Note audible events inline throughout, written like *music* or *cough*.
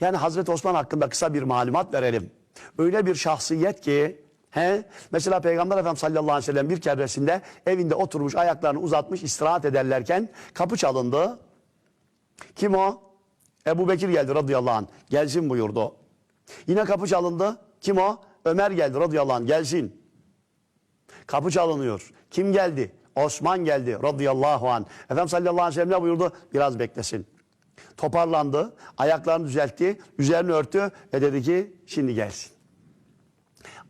Yani Hazreti Osman hakkında kısa bir malumat verelim. Öyle bir şahsiyet ki He? Mesela Peygamber Efendimiz sallallahu aleyhi ve sellem bir keresinde evinde oturmuş ayaklarını uzatmış istirahat ederlerken kapı çalındı. Kim o? Ebu Bekir geldi radıyallahu anh. Gelsin buyurdu. Yine kapı çalındı. Kim o? Ömer geldi radıyallahu anh. Gelsin. Kapı çalınıyor. Kim geldi? Osman geldi radıyallahu anh. Efendimiz sallallahu aleyhi ve sellem ne buyurdu? Biraz beklesin. Toparlandı. Ayaklarını düzeltti. Üzerini örtü ve dedi ki şimdi gelsin.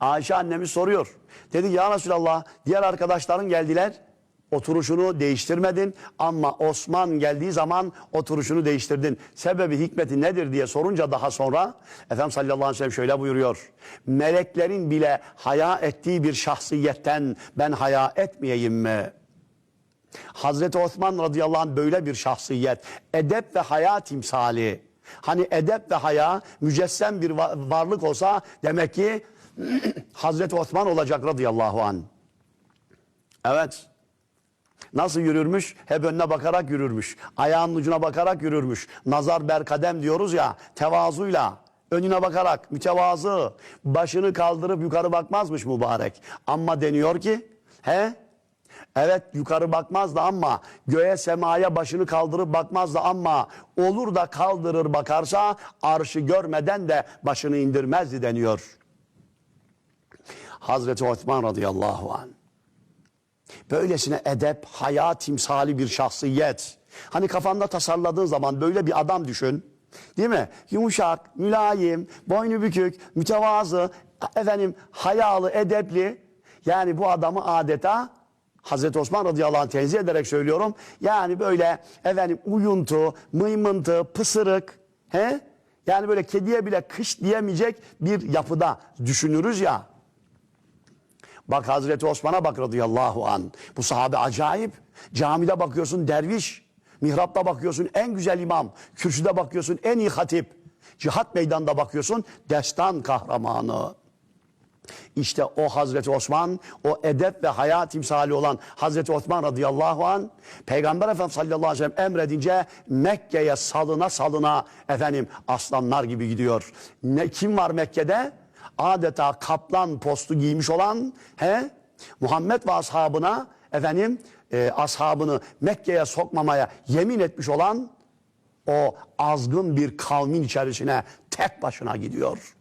Ayşe annemiz soruyor. Dedi ya Resulallah diğer arkadaşların geldiler. Oturuşunu değiştirmedin ama Osman geldiği zaman oturuşunu değiştirdin. Sebebi hikmeti nedir diye sorunca daha sonra Efendimiz sallallahu aleyhi ve sellem şöyle buyuruyor. Meleklerin bile haya ettiği bir şahsiyetten ben haya etmeyeyim mi? Hazreti Osman radıyallahu anh böyle bir şahsiyet. Edep ve haya timsali. Hani edep ve haya mücessem bir va- varlık olsa demek ki *clears throat* Hazreti Osman olacak radıyallahu anh. Evet. Nasıl yürürmüş? Hep önüne bakarak yürürmüş. Ayağının ucuna bakarak yürürmüş. Nazar berkadem diyoruz ya tevazuyla. Önüne bakarak mütevazı. Başını kaldırıp yukarı bakmazmış mübarek. Ama deniyor ki he? Evet yukarı bakmazdı ama göğe semaya başını kaldırıp bakmazdı ama olur da kaldırır bakarsa arşı görmeden de başını indirmezdi deniyor. Hazreti Osman radıyallahu anh. Böylesine edep, haya timsali bir şahsiyet. Hani kafanda tasarladığın zaman böyle bir adam düşün. Değil mi? Yumuşak, mülayim, boynu bükük, mütevazı, efendim hayalı, edepli. Yani bu adamı adeta Hazreti Osman radıyallahu anh tenzih ederek söylüyorum. Yani böyle efendim uyuntu, mıymıntı, pısırık. He? Yani böyle kediye bile kış diyemeyecek bir yapıda düşünürüz ya. Bak Hazreti Osman'a bak radıyallahu an. Bu sahabe acayip. Camide bakıyorsun derviş. Mihrapta bakıyorsun en güzel imam. Kürsüde bakıyorsun en iyi hatip. Cihat meydanında bakıyorsun destan kahramanı. İşte o Hazreti Osman, o edep ve hayat timsali olan Hazreti Osman radıyallahu an Peygamber Efendimiz sallallahu aleyhi ve sellem emredince Mekke'ye salına salına efendim aslanlar gibi gidiyor. Ne, kim var Mekke'de? Adeta kaplan postu giymiş olan he, Muhammed ve ashabına efendim e, ashabını Mekke'ye sokmamaya yemin etmiş olan o azgın bir kavmin içerisine tek başına gidiyor.